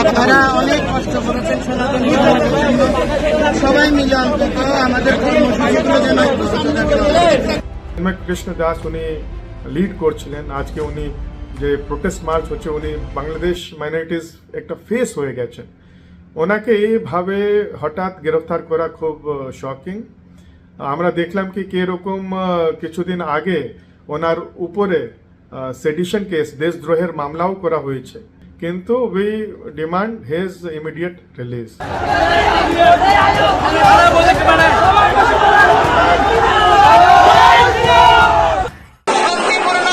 আপনারা অনেক কষ্ট করেছেন সনাতন সবাই মিলে অন্তত আমাদের কর্মসূচিগুলো যেন কৃষ্ণ দাস উনি লিড করছিলেন। আজকে উনি যে প্রোটেস্ট মার্চ হচ্ছে উনি বাংলাদেশ মাইনরিটিস একটা ফেস হয়ে গেছেন। ওনাকে এইভাবে হঠাৎ গ্রেফতার করা খুব শকিং আমরা দেখলাম কি কীরকম আহ, কিছুদিন আগে ওনার উপরে সেডিশন কেস দেশদ্রোহের মামলাও করা হয়েছে। কিন্তু we demand his immediate release শান্তিপূর্ণ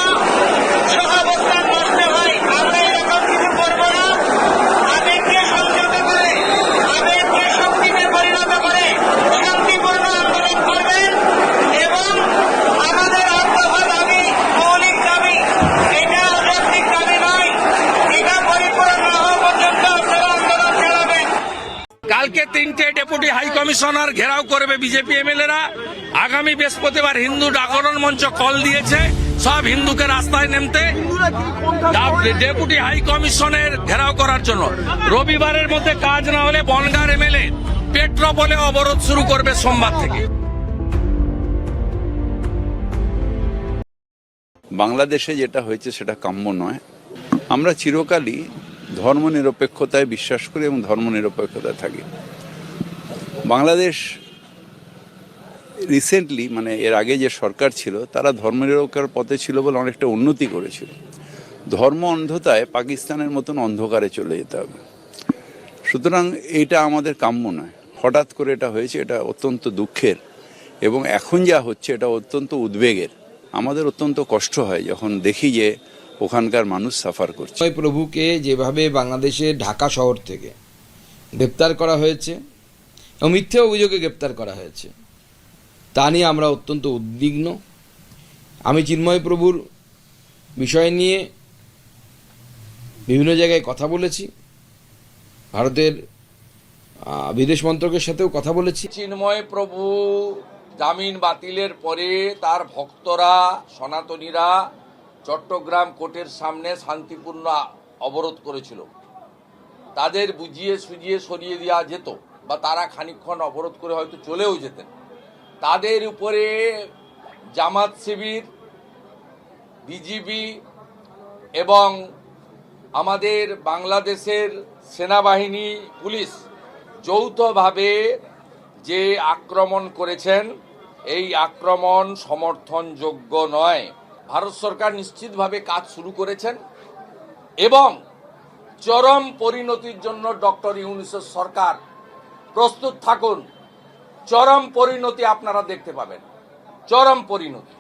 সহাবস্থান নষ্ট হয় আমরা এরকম কিছু করব না আবেগকে সংযত করে আবেগকে শক্তিতে পরিণত করে শান্তিপূর্ণ আন্দোলন করবেন এবং আমাদের আত্মভা দাবি মৌলিক দাবি এটা অযৌক্তিক দাবি নয় এটা পরিপূর্ণ না হওয়া পর্যন্ত আপনারা আন্দোলন চালাবেন কালকে তিনটে ডেপুটি হাই কমিশনার ঘেরাও করবে বিজেপি এমএলএরা। আগামী বৃহস্পতিবার হিন্দু জাগরণ মঞ্চ কল দিয়েছে। সব হিন্দুকে রাস্তায় নেমতে ডেপুটি হাই কমিশনের ঘেরাও করার জন্য। রবিবারের মধ্যে কাজ না হলে বনগার এমএলএ পেট্রোপলে অবরোধ শুরু করবে সোমবার থেকে। বাংলাদেশে যেটা হয়েছে সেটা কাম্য নয়। আমরা চিরকালই ধর্মনিরপেক্ষতায় বিশ্বাস করি এবং ধর্মনিরপেক্ষতায় থাকি। বাংলাদেশ রিসেন্টলি মানে এর আগে যে সরকার ছিল, তারা ধর্মনিরপেক্ষার পথে ছিল বলে অনেকটা উন্নতি করেছিল। ধর্ম অন্ধতায় পাকিস্তানের মতন অন্ধকারে চলে যেতে হবে। সুতরাং এটা আমাদের কাম্য নয়। হঠাৎ করে এটা হয়েছে, এটা অত্যন্ত দুঃখের এবং এখন যা হচ্ছে, এটা অত্যন্ত উদ্বেগের। আমাদের অত্যন্ত কষ্ট হয় যখন দেখি যে ওখানকার মানুষ সাফার করছে। প্রভুকে যেভাবে বাংলাদেশে ঢাকা শহর থেকে গ্রেপ্তার করা হয়েছে এবং মিথ্যে অভিযোগে গ্রেপ্তার করা হয়েছে তা নিয়ে আমরা অত্যন্ত উদ্বিগ্ন। আমি চিন্ময় প্রভুর বিষয় নিয়ে বিভিন্ন জায়গায় কথা বলেছি ভারতের বিদেশ মন্ত্রকের সাথেও কথা বলেছি। চিন্ময় প্রভু জামিন বাতিলের পরে তার ভক্তরা সনাতনীরা চট্টগ্রাম কোর্টের সামনে শান্তিপূর্ণ অবরোধ করেছিল। তাদের বুঝিয়ে সুজিয়ে সরিয়ে দেওয়া যেত বা তারা খানিকক্ষণ অবরোধ করে হয়তো চলেও যেতেন। তাদের উপরে জামাত শিবির, বিজিবি এবং আমাদের বাংলাদেশের সেনাবাহিনী, পুলিশ যৌথভাবে যে আক্রমণ করেছেন, এই আক্রমণ সমর্থনযোগ্য নয়। ভারত সরকার নিশ্চিতভাবে কাজ শুরু করেছেন এবং চরম পরিণতির জন্য ডক্টর ইউনিসেফ সরকার প্রস্তুত থাকুন। চরম পরিণতি আপনারা দেখতে পাবেন। চরম পরিণতি।